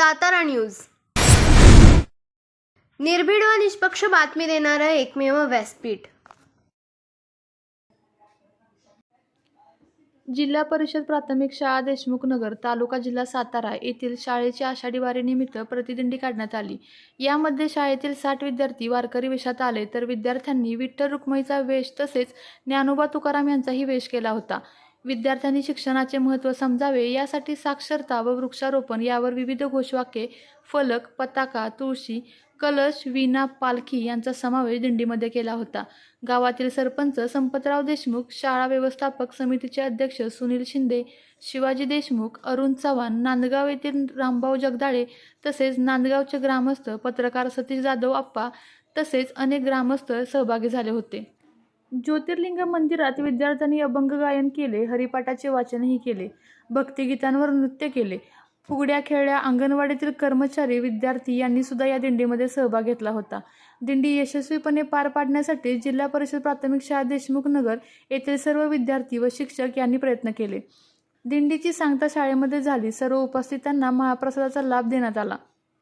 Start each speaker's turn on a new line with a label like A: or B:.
A: Satara news. निर्भीड व निष्पक्ष बातमी देणारं एकमेव व्यासपीठ.
B: जिल्हा परिषद प्राथमिक शाळा देशमुख नगर तालुका जिल्हा सातारा येथील शाळेची आषाढी वारीनिमित्त प्रतिदिंडी काढण्यात आली. यामध्ये शाळेतील साठ विद्यार्थी वारकरी वेशात आले तर विद्यार्थ्यांनी विठ्ठल रुक्मईचा वेश तसेच ज्ञानोबा तुकाराम यांचाही वेश केला होता. विद्यार्थ्यांनी शिक्षणाचे महत्त्व समजावे यासाठी साक्षरता व वृक्षारोपण यावर विविध घोषवाक्ये फलक पताका तुळशी कलश वीणा पालखी यांचा समावेश दिंडीमध्ये केला होता. गावातील सरपंच संपतराव देशमुख शाळा व्यवस्थापक समितीचे अध्यक्ष सुनील शिंदे शिवाजी देशमुख अरुण चव्हाण नांदगाव येथील रामभाऊ जगदाळे तसेच नांदगावचे ग्रामस्थ पत्रकार सतीश जाधव आप्पा तसेच अनेक ग्रामस्थ सहभागी झाले होते. ज्योतिर्लिंग मंदिरात विद्यार्थ्यांनी अभंग गायन केले हरिपाठाचे वाचनही केले भक्तिगीतांवर नृत्य केले. फुगड्या खेळल्या अंगणवाडीतील कर्मचारी विद्यार्थी यांनी सुद्धा या दिंडीमध्ये सहभाग घेतला होता. दिंडी यशस्वीपणे पार पाडण्यासाठी जिल्हा परिषद प्राथमिक शाळा देशमुख नगर येथील सर्व विद्यार्थी व शिक्षक यांनी प्रयत्न केले. दिंडीची सांगता शाळेमध्ये झाली. सर्व उपस्थितांना महाप्रसादाचा लाभ देण्यात आला.